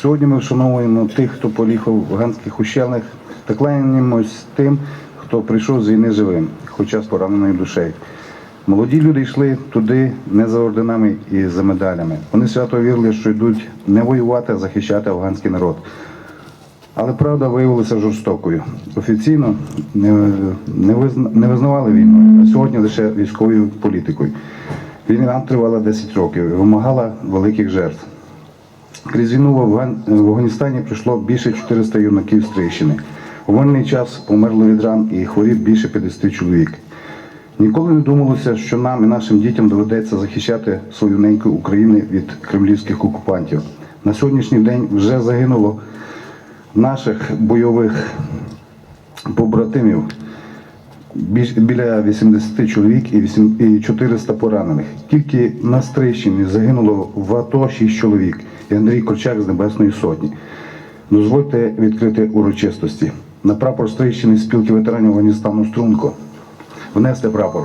Сьогодні ми вшановуємо тих, хто поліг у афганських ущелних, та кланяємось тим, хто прийшов з війни живим, хоча з пораненою душею. Молоді люди йшли туди не за орденами і за медалями. Вони свято вірили, що йдуть не воювати, а захищати афганський народ. Але правда виявилася жорстокою. Офіційно не визнавали війну, а сьогодні лише військовою політикою. Війна тривала 10 років і вимагала великих жертв. Крізь війну в, Афган... в Афганістані пройшло більше 400 юнаків з Трищини. У вольний час померло від ран і хворів більше 50 чоловік. Ніколи не думалося, що нам і нашим дітям доведеться захищати свою неньку України від кремлівських окупантів. На сьогоднішній день вже загинуло наших бойових побратимів більш- біля 80 чоловік і 8, і 400 поранених. Тільки на Стрищині загинуло в АТО 6 чоловік і Андрій Корчак з Небесної Сотні. Дозвольте відкрити урочистості. На прапор Стрищини спілки ветеранів Афганістану Струнко. Внести прапор.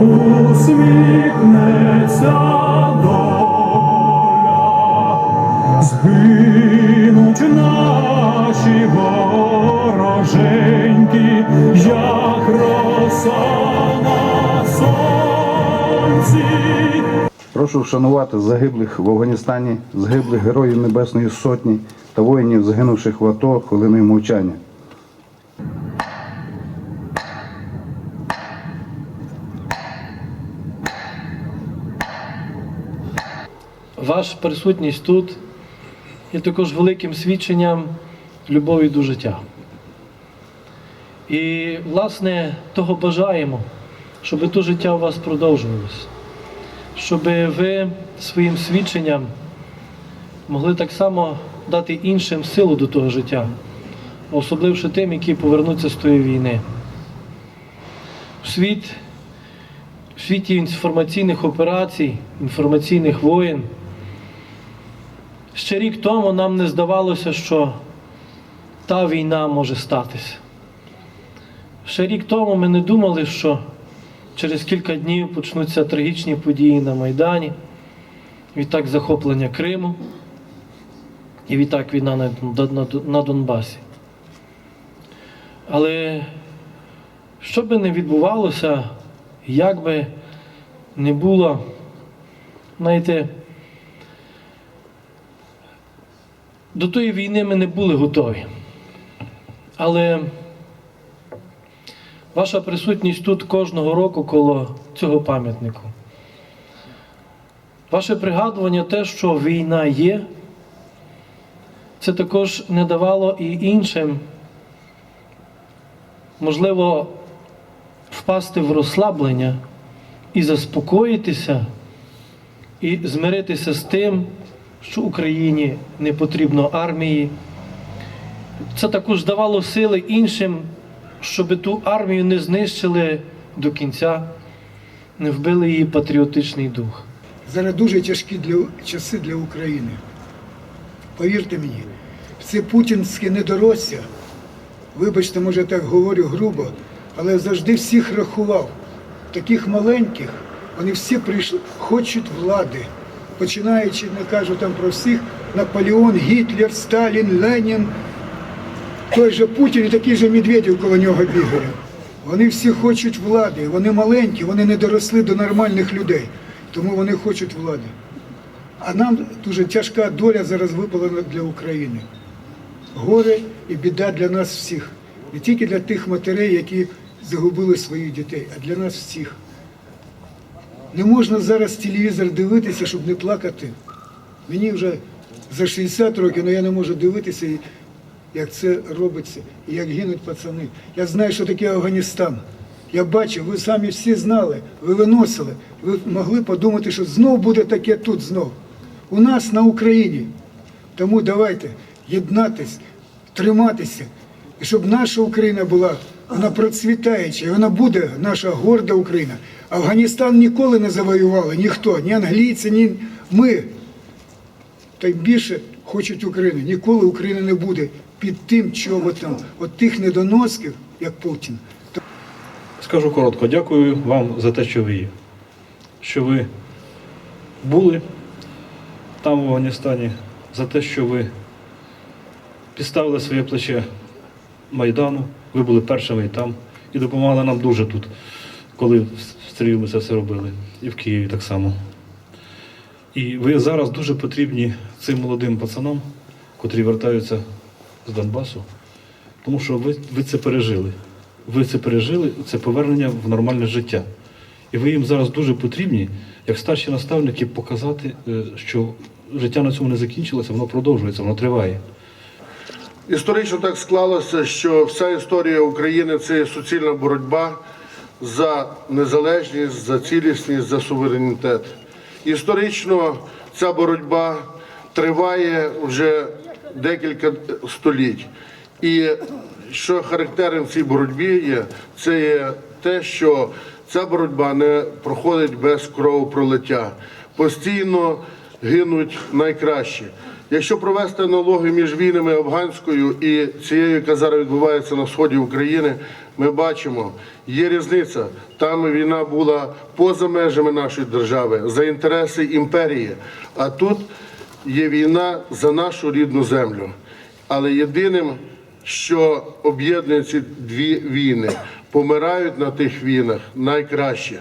Усміхнеться доля. Згинуть наші вороженьки, як роса на сонці. Прошу вшанувати загиблих в Афганістані, загиблих героїв Небесної Сотні та воїнів, загинувших в АТО хвилиною мовчання. Ваша присутність тут є також великим свідченням любові до життя. І, власне, того бажаємо, щоб то життя у вас продовжувалося, щоб ви своїм свідченням могли так само дати іншим силу до того життя, особливо тим, які повернуться з тої війни. Світ в світі інформаційних операцій, інформаційних воєн. Ще рік тому нам не здавалося, що та війна може статися. Ще рік тому ми не думали, що через кілька днів почнуться трагічні події на Майдані, відтак захоплення Криму і відтак війна на, Донбасі. Але що би не відбувалося, як би не було, знаєте, до тої війни ми не були готові. Але ваша присутність тут кожного року коло цього пам'ятнику. Ваше пригадування те, що війна є, це також не давало і іншим, можливо, впасти в розслаблення і заспокоїтися, і змиритися з тим, що Україні не потрібно армії. Це також давало сили іншим, щоб ту армію не знищили до кінця, не вбили її патріотичний дух. Зараз дуже тяжкі для, часи для України. Повірте мені, це путінське недоросся, вибачте, може так говорю грубо, але завжди всіх рахував. Таких маленьких, вони всі прийшли, хочуть влади. Починаючи, не кажу там про всіх, Наполеон, Гітлер, Сталін, Ленін, той же Путін і такий же Медведєв коло нього бігає. Вони всі хочуть влади, вони маленькі, вони не доросли до нормальних людей, тому вони хочуть влади. А нам дуже тяжка доля зараз випала для України. Горе і біда для нас всіх. Не тільки для тих матерей, які загубили своїх дітей, а для нас всіх. Не можна зараз телевізор дивитися, щоб не плакати. Мені вже за 60 років, але я не можу дивитися, як це робиться, і як гинуть пацани. Я знаю, що таке Афганістан. Я бачив, ви самі всі знали, ви виносили. Ви могли подумати, що знов буде таке тут знов. У нас на Україні. Тому давайте єднатись, триматися, і щоб наша Україна була, вона процвітаюча, вона буде наша горда Україна. Афганістан ніколи не завоювали ніхто, ні англійці, ні ми. Та й більше хочуть України. Ніколи Україна не буде під тим чоботом от тих недоносків, як Путін. Скажу коротко, дякую вам за те, що ви є. Що ви були там в Афганістані, за те, що ви підставили своє плече Майдану, ви були першими і там і допомагали нам дуже тут, коли в Стрію ми це все робили, і в Києві так само. І ви зараз дуже потрібні цим молодим пацанам, котрі вертаються з Донбасу, тому що ви, ви це пережили. Ви це пережили, це повернення в нормальне життя. І ви їм зараз дуже потрібні, як старші наставники, показати, е, що життя на цьому не закінчилося, воно продовжується, воно триває. Історично так склалося, що вся історія України це суцільна боротьба за незалежність, за цілісність, за суверенітет. Історично ця боротьба триває вже декілька століть. І що характерним цій боротьбі є, це є те, що ця боротьба не проходить без кровопролиття. Постійно гинуть найкращі. Якщо провести аналогію між війнами афганською і цією, яка зараз відбувається на сході України, ми бачимо, є різниця. Там війна була поза межами нашої держави, за інтереси імперії. А тут є війна за нашу рідну землю. Але єдиним, що об'єднує ці дві війни, помирають на тих війнах найкраще.